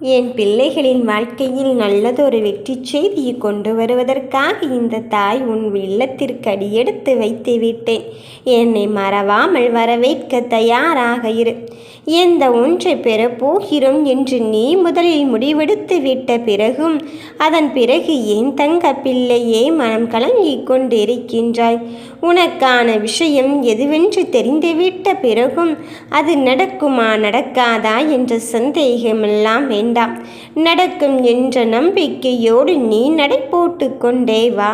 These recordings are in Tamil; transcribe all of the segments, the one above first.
என் பிள்ளைகளின் வாழ்க்கையில் நல்லதொரு வெற்றி செய்தியை கொண்டு வருவதற்காக இந்த தாய் உன் இல்லத்திற்கு அடியெடுத்து வைத்து விட்டேன். என்னை மறவாமல் வரவேற்க தயாராக இரு. எந்த ஒன்றை பெறப் போகிறோம் என்று நீ முதலில் முடிவெடுத்து விட்ட பிறகும் அதன் பிறகு என் தங்க பிள்ளையே மனம் கலங்கி கொண்டிருக்கின்றாய்? உனக்கான விஷயம் எதுவென்று தெரிந்துவிட்ட பிறகும் அது நடக்குமா நடக்காதா என்ற சந்தேகமெல்லாம் வேண்டாம். நடக்கும் என்ற நம்பிக்கையோடு நீ நடை போட்டு கொண்டே வா.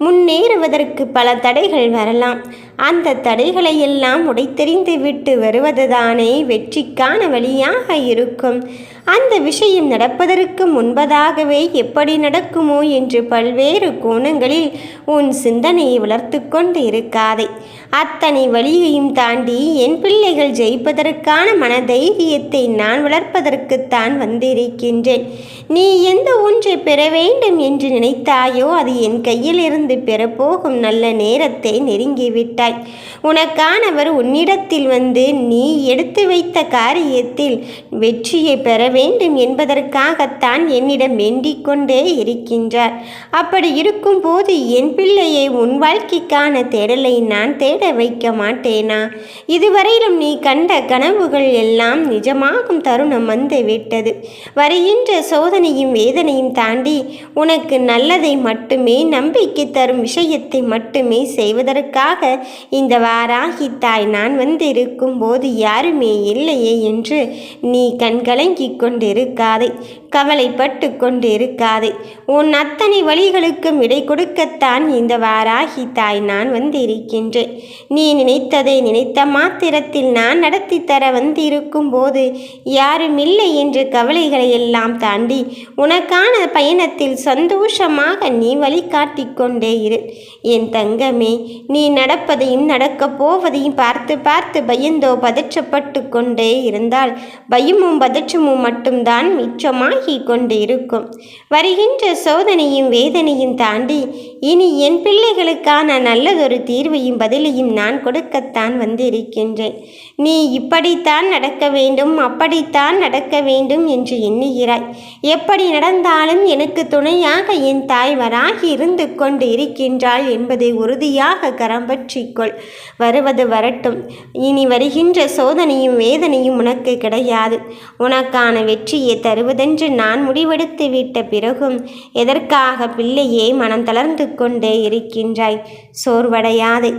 முன்னேறுவதற்கு பல தடைகள் வரலாம். அந்த தடைகளை எல்லாம் உடைத்தெறிந்து விட்டு வருவதுதானே வெற்றிக்கான வழியாக இருக்கும். அந்த விஷயம் நடப்பதற்கு முன்பதாகவே எப்படி நடக்குமோ என்று பல்வேறு கோணங்களில் உன் சிந்தனையை வளர்த்து கொண்டு இருக்காதே. அத்தனை வழியையும் தாண்டி என் பிள்ளைகள் ஜெயிப்பதற்கான மனதைரியத்தை நான் வளர்ப்பதற்குத்தான் வந்திருக்கின்றேன். நீ எந்த ஒன்றை பெற வேண்டும் என்று நினைத்தாயோ அது என் கையிலிருந்து பெறப்போகும் நல்ல நேரத்தை நெருங்கிவிட்டாய். உனக்கானவர் உன்னிடத்தில் வந்து நீ எடுத்து வைத்த காரியத்தில் வெற்றியை பெற வேண்டும் என்பதற்காகத்தான் என்னிடம் வேண்டிக் கொண்டே இருக்கின்றார். அப்படி இருக்கும்போது என் பிள்ளையை உன் வாழ்க்கைக்கான தேடலை நான் தேட வைக்க மாட்டேனா இதுவரையிலும் நீ கண்ட கனவுகள் எல்லாம் நிஜமாகும் தருணம் வந்து விட்டது. வருகின்ற சோதனையும் வேதனையும் தாண்டி உனக்கு நல்லதை மட்டுமே நம்பிக்கை தரும் விஷயத்தை மட்டுமே செய்வதற்காக இந்த வாராகி தாய் நான் வந்திருக்கும் போது யாருமே இல்லையே என்று நீ கண்கலங்கிக் கொண்டிருக்காதே கவலைப்பட்டு கொண்டு இருக்காதே உன் அத்தனை வழிகளுக்கும் விடை கொடுக்கத்தான் இந்த வாராகி தாய் நான் வந்திருக்கின்றேன். நீ நினைத்ததை நினைத்த மாத்திரத்தில் நான் நடத்தி தர வந்திருக்கும் போது யாரும் இல்லை என்று கவலைகளை எல்லாம் தாண்டி உனக்கான பயணத்தில் சந்தோஷமாக நீ வழிகாட்டிக் கொண்டே இரு. என் தங்கமே நீ நடப்பதையும் நடக்கப் போவதையும் பார்த்து பார்த்து பயந்தோ பதற்றப்பட்டு கொண்டே இருந்தால் பயமும் பதற்றமும் மட்டும்தான் மிச்சமாகி கொண்டு இருக்கும் வருகின்ற சோதனையும் வேதனையும் தாண்டி இனி என் பிள்ளைகளுக்கான நல்லதொரு தீர்வையும் பதிலையும் நான் கொடுக்கத்தான் வந்திருக்கின்றேன். நீ இப்படித்தான் நடக்க வேண்டும் அப்படித்தான் நடக்க வேண்டும் என்று எண்ணுகிறாய். எப்படி நடந்தாலும் எனக்கு துணையாக என் தாய் வராகி இருந்து கொண்டு இருக்கின்றாள் என்பதை உறுதியாக கரம் பற்றிக்கொள் வருவது வரட்டும். இனி வருகின்ற சோதனையும் வேதனையும் உனக்கு கிடையாது. உனக்கான வெற்றியை தருவதென்று நான் முடிவெடுத்து விட்ட பிறகும் எதற்காக பிள்ளையே மனம் தளர்ந்து கொண்டே இருக்கின்றாய்? சோர்வடையாது.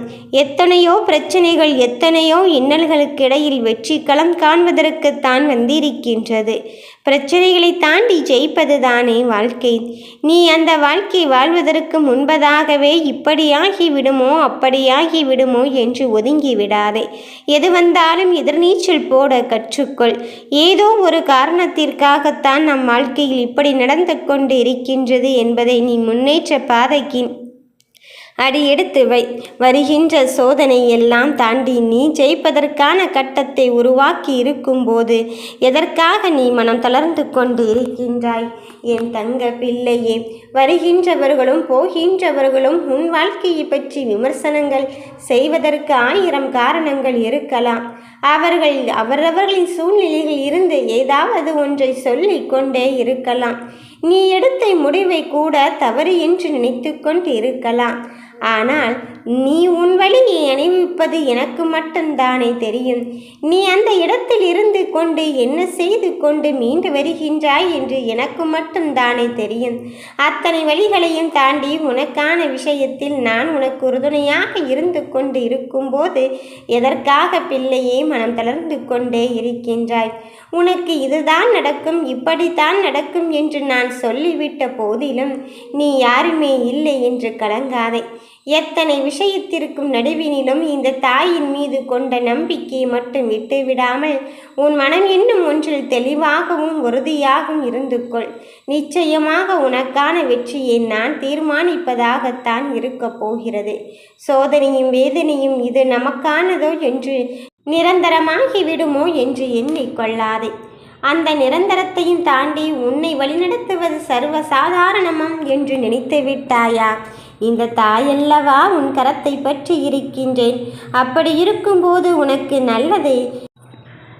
எத்தனையோ பிரச்சனைகள் எத்தனையோ இன்னல்களுக்கு இடையில் வெற்றி களம் காண்பதற்குத்தான் வந்திருக்கின்றது. பிரச்சனைகளை தாண்டி ஜெயிப்பது தானே வாழ்க்கை. நீ அந்த வாழ்க்கை வாழ்வதற்கு முன்பதாகவே இப்படியாகி விடுமோ அப்படியாகி விடுமோ என்று ஒதுங்கி விடாதே. எது வந்தாலும் எதிர்நீச்சல் போட கற்றுக்கொள். ஏதோ ஒரு காரணத்திற்காகத்தான் நம் வாழ்க்கையில் இப்படி நடந்து கொண்டு இருக்கின்றது என்பதை நீ முன்னேற்ற பாதைக்கு அடி எடுத்து வை. வருகின்ற சோதனை எல்லாம் தாண்டி நீ ஜெயிப்பதற்கான கட்டத்தை உருவாக்கி இருக்கும்போது எதற்காக நீ மனம் தளர்ந்து கொண்டு இருக்கின்றாய்? என் தங்க பிள்ளையே வருகின்றவர்களும் போகின்றவர்களும் உன் வாழ்க்கையை பற்றி விமர்சனங்கள் செய்வதற்கு ஆயிரம் காரணங்கள் இருக்கலாம். அவர்கள் அவரவர்களின் சூழ்நிலையில் இருந்து ஏதாவது ஒன்றை சொல்லிக் கொண்டே இருக்கலாம். நீ எடுத்த முடிவை கூட தவறு என்று நினைத்து கொண்டு இருக்கலாம் ஆனால் நீ உன் வழியை அணிவிப்பது எனக்கு மட்டும்தானே தெரியும். நீ அந்த இடத்தில் இருந்து கொண்டு என்ன செய்து கொண்டு மீண்டு வருகின்றாய் என்று எனக்கு மட்டும்தானே தெரியும். அத்தனை வழிகளையும் தாண்டி உனக்கான விஷயத்தில் நான் உனக்கு உறுதுணையாக இருந்து கொண்டு இருக்கும்போது எதற்காக பிள்ளையே மனம் தளர்ந்து கொண்டே இருக்கின்றாய்? உனக்கு இதுதான் நடக்கும் இப்படித்தான் நடக்கும் என்று நான் சொல்லிவிட்ட போதிலும் நீ யாருமே இல்லை என்று கலங்காதே. எத்தனை விஷயத்திற்கும் நடுவினிலும் இந்த தாயின் மீது கொண்ட நம்பிக்கையை மட்டும் விட்டுவிடாமல் உன் மனம் இன்னும் ஒன்றில் தெளிவாகவும் உறுதியாகவும் இருந்து கொள். நிச்சயமாக உனக்கான வெற்றியை நான் தீர்மானிப்பதாகத்தான் இருக்கப் போகிறது. சோதனையும் வேதனையும் இது நமக்கானதோ என்று நிரந்தரமாகிவிடுமோ என்று எண்ணிக்கொள்ளாதே அந்த நிரந்தரத்தையும் தாண்டி உன்னை வழிநடத்துவது சர்வசாதாரணமம் என்று நினைத்து விட்டாயா? இந்த தாயல்லவா உன் கரத்தை பற்றி இருக்கின்றேன். அப்படி இருக்கும்போது உனக்கு நல்லதை?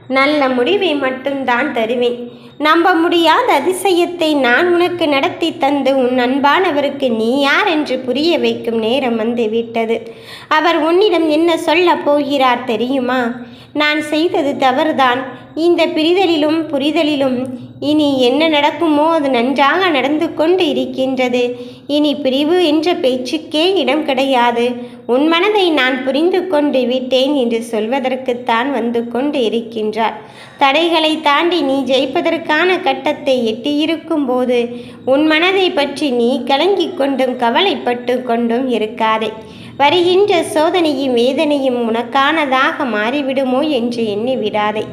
நல்ல முடிவை மட்டும்தான் தருவேன். நம்ப முடியாத அதிசயத்தை நான் உனக்கு நடத்தி தந்து உன் அன்பானவருக்கு நீ யார் என்று புரிய வைக்கும் நேரம் வந்து விட்டது. அவர் உன்னிடம் என்ன சொல்லப் போகிறார் தெரியுமா? நான் செய்தது தவறுதான். இந்த பிரிதலிலும் புரிதலிலும் இனி என்ன நடக்குமோ அது நன்றாக நடந்து கொண்டு இருக்கின்றது. இனி பிரிவு என்ற பேச்சுக்கே இடம் கிடையாது. உன் மனதை நான் புரிந்து கொண்டு விட்டேன் என்று சொல்வதற்குத்தான் வந்து கொண்டு இருக்கின்றார். தடைகளை தாண்டி நீ ஜெயிப்பதற்கான கட்டத்தை எட்டியிருக்கும் போது உன் மனதை பற்றி நீ கலங்கிக் கொண்டும் கவலைப்பட்டு கொண்டும் இருக்காதே. வருகின்ற சோதனையும் வேதனையும் உனக்கானதாக மாறிவிடுமோ என்று எண்ணி விடாதே.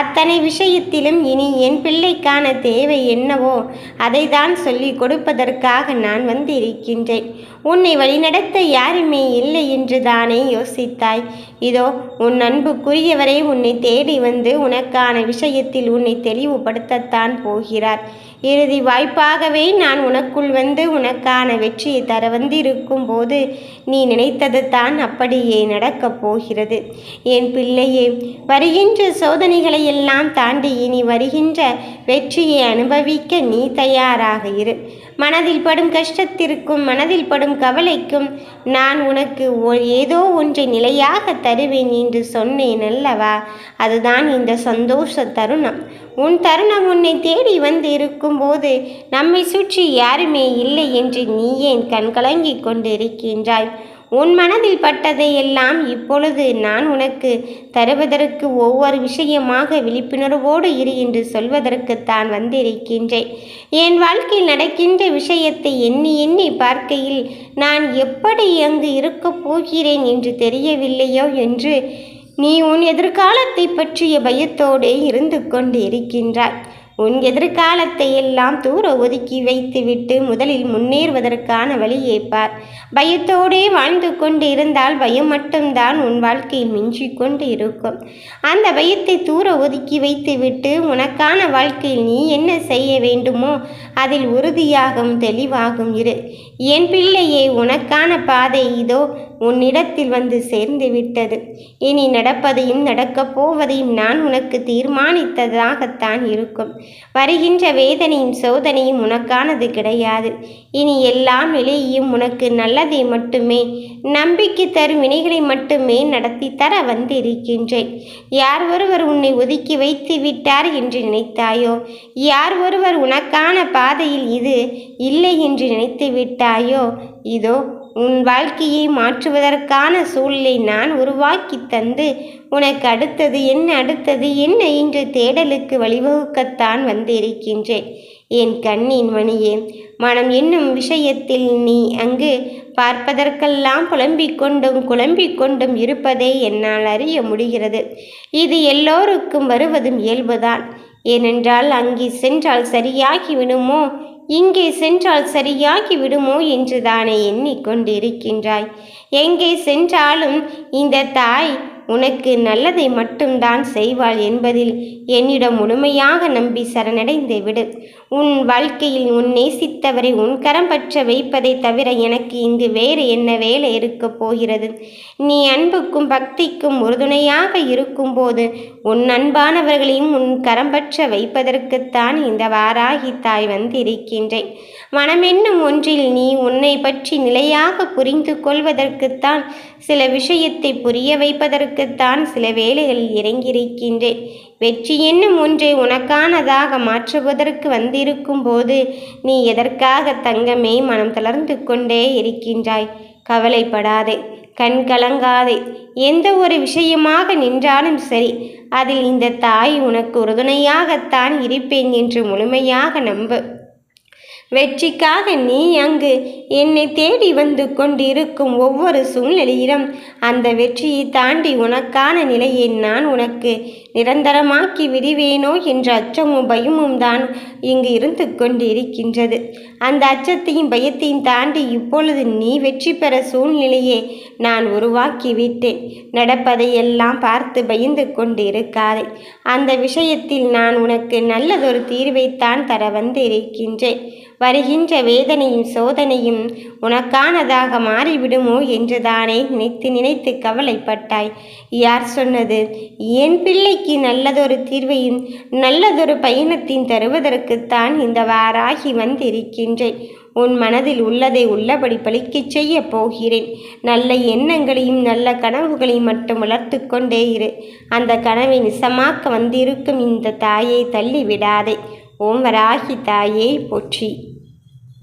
அத்தனை விஷயத்திலும் இனி என் பிள்ளைக்கான தேவை என்னவோ அதை தான் சொல்லிக் கொடுப்பதற்காக நான் வந்து இருக்கின்றேன் உன்னை வழிநடத்த யாருமே இல்லை என்று தானே யோசித்தாய். இதோ உன் அன்புக்குரியவரை உன்னை தேடி வந்து உனக்கான விஷயத்தில் உன்னை தெளிவுபடுத்தத்தான் போகிறார். இறுதி வாய்ப்பாகவே நான் உனக்குள் வந்து உனக்கான வெற்றியை தர வந்திருக்கும் போது நீ நினைத்தது தான் அப்படியே நடக்கப் போகிறது. என் பிள்ளையே வருகின்ற சோதனைகளை எல்லாம் தாண்டி இனி வருகின்ற வெற்றியை அனுபவிக்க நீ தயாராக இரு. மனதில் படும் கஷ்டத்திற்கும் மனதில் படும் கவலைக்கும் நான் உனக்கு ஒ- ஏதோ ஒன்றை நிலையாக தருவேன் என்று சொன்னேன் அல்லவா? அதுதான் இந்த சந்தோஷ தருணம். உன் தருணம் உன்னை தேடி வந்து இருக்கும்போது நம்மை சுற்றி யாருமே இல்லை என்று நீ ஏன் கண்கலங்கிக் கொண்டிருக்கின்றாய்? உன் மனதில் பட்டதை எல்லாம் இப்பொழுது நான் உனக்கு தருவதற்கு ஒவ்வொரு விஷயமாக விழிப்புணர்வோடு இரு என்று சொல்வதற்குத்தான் வந்திருக்கின்றேன். என் வாழ்க்கையில் நடக்கின்ற விஷயத்தை எண்ணி எண்ணி பார்க்கையில் நான் எப்படி அங்கு இருக்கப் போகிறேன் என்று தெரியவில்லையோ என்று நீ உன் எதிர்காலத்தை பற்றிய பயத்தோடு இருந்து கொண்டு இருக்கின்றாய் உன் எதிர்காலத்தை எல்லாம் தூர ஒதுக்கி வைத்துவிட்டு முதலில் முன்னேறுவதற்கான வழியை பார். பயத்தோடே வாழ்ந்து கொண்டு இருந்தால் பயம் மட்டும்தான் உன் வாழ்க்கையில் மிஞ்சிக் கொண்டு இருக்கும். அந்த பயத்தை தூர ஒதுக்கி வைத்துவிட்டு உனக்கான வாழ்க்கையில் நீ என்ன செய்ய வேண்டுமோ அதில் உறுதியாகவும் தெளிவாகும் இரு. என் பிள்ளையே உனக்கான பாதை இதோ. உன்னிடத்தில் வந்து சேர்ந்து விட்டது. இனி நடப்பதையும் நடக்கப் போவதையும் நான் உனக்கு தீர்மானித்ததாகத்தான் இருக்கும். வருகின்ற வேதனையும் சோதனையும் உனக்கானது கிடையாது. இனி எல்லாம் நிலையையும் உனக்கு நல்லதை மட்டுமே நம்பிக்கை தரும் வினைகளை மட்டுமே நடத்தி தர வந்திருக்கின்றேன். யார் ஒருவர் உன்னை ஒதுக்கி வைத்து விட்டார் என்று நினைத்தாயோ? யார் ஒருவர் உனக்கான பாதையில் இது இல்லை என்று நினைத்து விட்டாயோ? இதோ உன் வாழ்க்கையை மாற்றுவதற்கான சூழலை நான் உருவாக்கி தந்து உனக்கு அடுத்தது என்ன அடுத்தது என்ன என்று தேடலுக்கு வழிவகுக்கத்தான் வந்திருக்கின்றேன். என் கண்ணின் மணியே மனம் என்னும் விஷயத்தில் நீ அங்கு பார்ப்பதற்கெல்லாம் புலம்பிக் கொண்டும் குழம்பிக் கொண்டும் இருப்பதை என்னால் அறிய முடிகிறது. இது எல்லோருக்கும் வருவதும் இயல்புதான். ஏனென்றால் அங்கே சென்றால் சரியாகிவிடுமோ இங்கே சென்றால் சரியாகி விடுமோ என்று தானே எண்ணிக்கொண்டிருக்கின்றாய் எங்கே சென்றாலும் இந்த தாய் உனக்கு நல்லதை மட்டும்தான் செய்வாள் என்பதில் என்னிடம் முழுமையாக நம்பி சரணடைந்து விடு. உன் வாழ்க்கையில் உன் நேசித்தவரை உன் கரம் பற்ற வைப்பதை தவிர எனக்கு இங்கு வேறு என்ன வேலை இருக்கப் போகிறது? நீ அன்புக்கும் பக்திக்கும் உறுதுணையாக இருக்கும்போது உன் அன்பானவர்களையும் உன் கரம் பற்ற வைப்பதற்குத்தான் இந்த வாராகி தாய் வந்திருக்கின்றேன். மனமென்னும் ஒன்றில் நீ உன்னை பற்றி நிலையாக புரிந்து கொள்வதற்குத்தான் சில விஷயத்தை புரிய வைப்பதற்கு தான் சில வேலைகளில் இறங்கியிருக்கின்றேன். வெற்றி என்னும் ஒன்றை உனக்கானதாக மாற்றுவதற்கு வந்திருக்கும் போது நீ எதற்காக தங்கமே மனம் தளர்ந்து கொண்டே இருக்கின்றாய்? கவலைப்படாதே கண் கலங்காதே. எந்த ஒரு விஷயமாக நின்றாலும் சரி அதில் இந்த தாய் உனக்கு உறுதுணையாகத்தான் இருப்பேன் என்று முழுமையாக நம்பு. வெற்றிக்காக நீ அங்கு என்னை தேடி வந்து கொண்டிருக்கும் ஒவ்வொரு சூழ்நிலையிலும் அந்த வெற்றியை தாண்டி உனக்கான நிலையை நான் உனக்கு நிரந்தரமாக்கி விடுவேனோ என்ற அச்சமும் பயமும் தான் இங்கு இருந்து கொண்டிருக்கின்றது. அந்த அச்சத்தையும் பயத்தையும் தாண்டி இப்பொழுது நீ வெற்றி பெற சூழ்நிலையை நான் உருவாக்கி விட்டேன். நடப்பதையெல்லாம் பார்த்து பயந்து கொண்டு இருக்காதே அந்த விஷயத்தில் நான் உனக்கு நல்லதொரு தீர்வைத்தான் தர வந்து இருக்கின்றேன் வருகின்ற வேதனையும் சோதனையும் உனக்கானதாக மாறிவிடுமோ என்றுதானே நினைத்து நினைத்து கவலைப்பட்டாய். யார் சொன்னது? என் பிள்ளைக்கு நல்லதொரு தீர்வையும் நல்லதொரு பயணத்தின் தருவதற்குத்தான் இந்த வாராகி வந்திருக்கின்றேன். உன் மனதில் உள்ளதை உள்ளபடி பழிக்கச் செய்ய போகிறேன். நல்ல எண்ணங்களையும் நல்ல கனவுகளையும் மட்டும் வளர்த்து கொண்டே இரு. அந்த கனவை நிசமாக்க வந்திருக்கும் இந்த தாயை தள்ளி விடாதே ஓம் வராகி தாயே போற்றி.